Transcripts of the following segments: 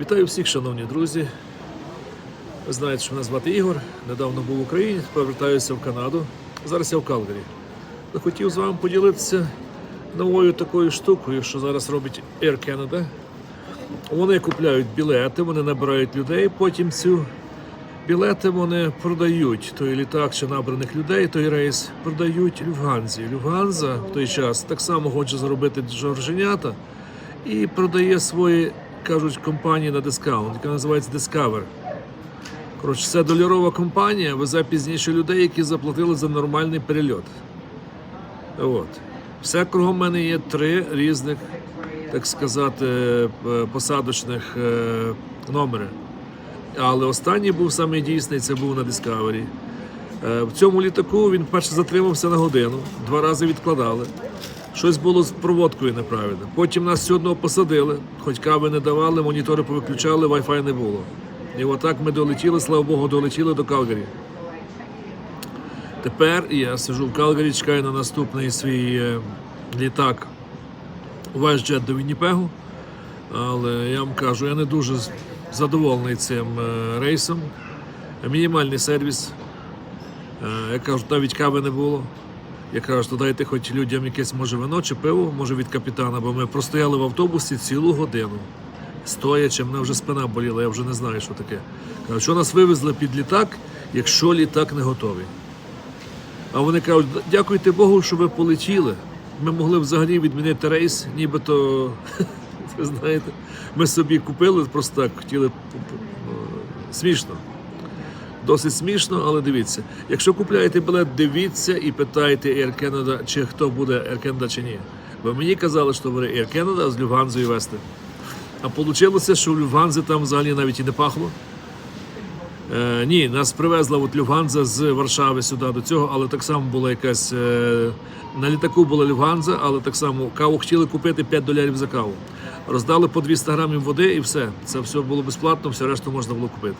Вітаю всіх, шановні друзі. Ви знаєте, що мене звати Ігор. Недавно був в Україні, повертаюся в Канаду. Зараз я в Калгарі. Хотів з вами поділитися новою такою штукою, що зараз робить Air Canada. Вони купляють білети, вони набирають людей, потім цю білети вони продають. Той літак чи набраних людей, той рейс продають Люфганзі. Люфганза в той час так само хоче заробити жорженята і продає свої, кажуть, компанії на дискаунт, яка називається Discover. Коротше, це долярова компанія везе пізніше людей, які заплатили за нормальний перельот. От. Все кругом мене є три різних, так сказати, е, посадочних е, номери. Але останній був саме дійсний, це був на Discovery. Е, В цьому літаку він перше затримався на годину, два рази відкладали. Щось було з проводкою неправильно. Потім нас одно посадили, хоч кави не давали, монітори повиключали, Wi-Fi не було. І отак ми долетіли, слава Богу, долетіли до Калгарі. Тепер я сижу в Калгарі, чекаю на наступний свій е, літак WestJet до Вінніпегу. Але я вам кажу, я не дуже задоволений цим е, рейсом. Мінімальний сервіс. Е, Я кажу, навіть кави не було. Я кажу, що дайте хоч людям якесь може вино чи пиво, може від капітана, бо ми простояли в автобусі цілу годину. Стоячи, мене вже спина боліла, я вже не знаю, що таке. Кажу, що нас вивезли під літак, якщо літак не готовий. А вони кажуть, дякуйте Богу, що ви полетіли. Ми могли взагалі відмінити рейс, нібито, ви знаєте, ми собі купили, просто так хотіли е, смішно. Досить смішно, але дивіться. Якщо купляєте білет, дивіться і питайте Air Canada, чи хто буде Air Canada чи ні. Бо мені казали, що буде Air Canada з Люфганзою вести. А вийшло, що в Люфганзі там взагалі навіть і не пахло. Е, ні, нас привезла от Люфганза з Варшави сюди до цього, але так само була якась. Е, на літаку була Люфганза, але так само каву хотіли купити 5 долярів за каву. Роздали по 200 грамів води і все. Це все було безплатно, все решту можна було купити.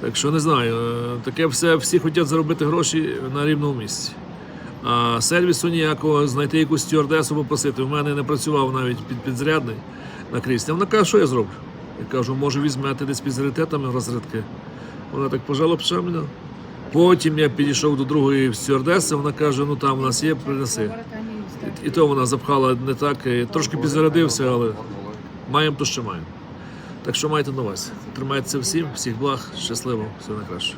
Так що не знаю, е, таке все, всі хочуть заробити гроші на рівному місці. А сервісу ніякого знайти якусь стюардесу попросити. У мене не працював навіть під підзрядний на кріслі. Вона каже, що я зроблю? Я кажу, може візьмете десь під заритетами розрядки. Вона так пожала плечами. Потім я підійшов до другої стюардеси, вона каже, ну там у нас є, принеси. І, і то вона запхала не так, трошки підзарядився, але маємо то, що маємо. Так що майте на увазі. Тримайтеся всім, всіх благ, щасливо, все найкраще.